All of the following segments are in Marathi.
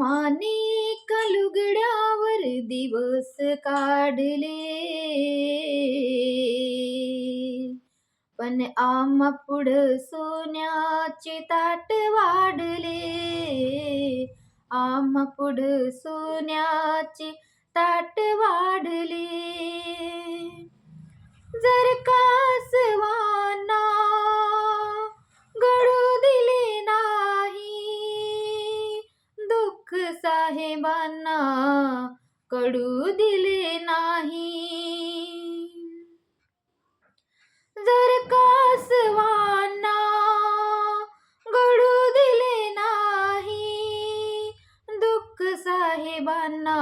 रमाने कलुगड्यावर दिवस काढले पण आम्हा पुढं सोन्याचे ताट वाढले आम्हा पुढं सोन्याचे ताट वाढले जर कासवांना साहेबांना कडू दिले नाही. जर कासवांना गडू दिले नाही दुःख साहेबांना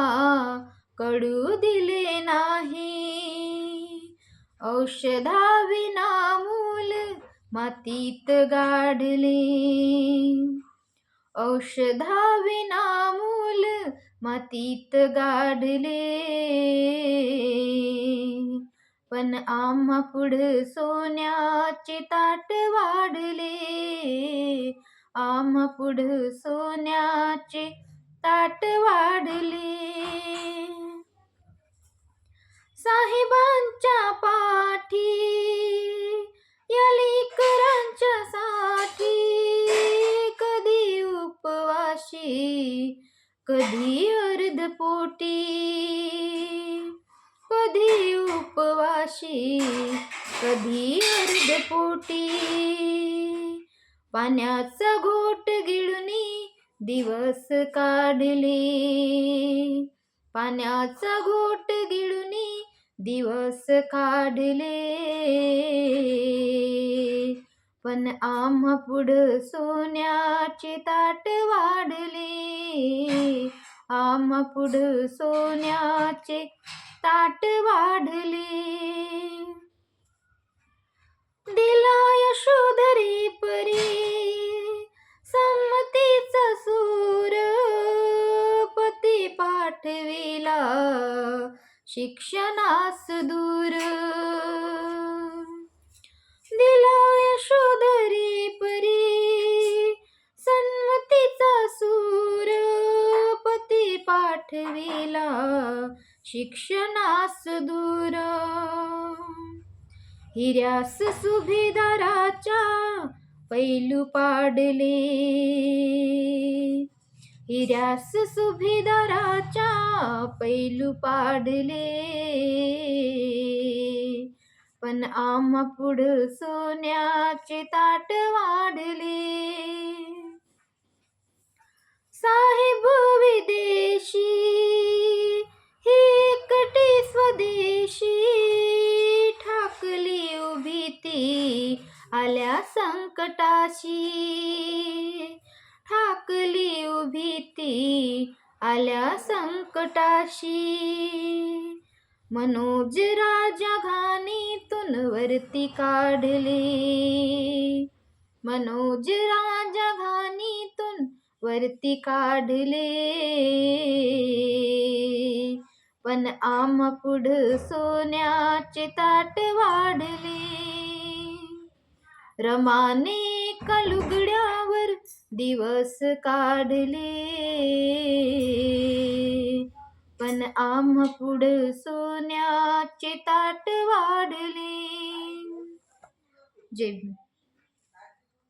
कडू दिले नाही. औषधाविना मूल मातीत गाढले. औषधा विनामूल मातीत गाडले पण आम्हा पुढ सोन्याचे ताट वाढले. आम्हा पुढ सोन्याचे ताट वाढले. साहेबांच्या उपवाशी कधी अर्धपोटी कधी उपवाशी कधी अर्धपोटी. पाण्याचा घोट गिळुनी दिवस काढले. पाण्याचा घोट गिळुनी दिवस काढले. पण आम्हा पुढ सोन्याचे ताट वाढले. आम्हा पुढ सोन्याचे ताट वाढले. दिला यशोधरी परी संमतीचा सूर पती पाठविला. शिक्षणास दूर पाठविला शिक्षणास दूर. हिऱ्यास सुभेदाराच्या पैलू पाडले. हिऱ्यास सुभेदाराच्या पैलू पाडले. पण आम्हा पुढ सोन्याचे ताट वाढले. या संकटाशी ठाकली उभी ती आल्या संकटाशी. मनोज राजा घाणीतून वरती काढले. मनोज राजा घाणीतून वरती काढले. पण आम पुढ सोन्याचे ताट वाढले. रमाने कलुगड्यावर दिवस काढले. पण आम्हा पुढ सोन्याचे ताट वाढले. जय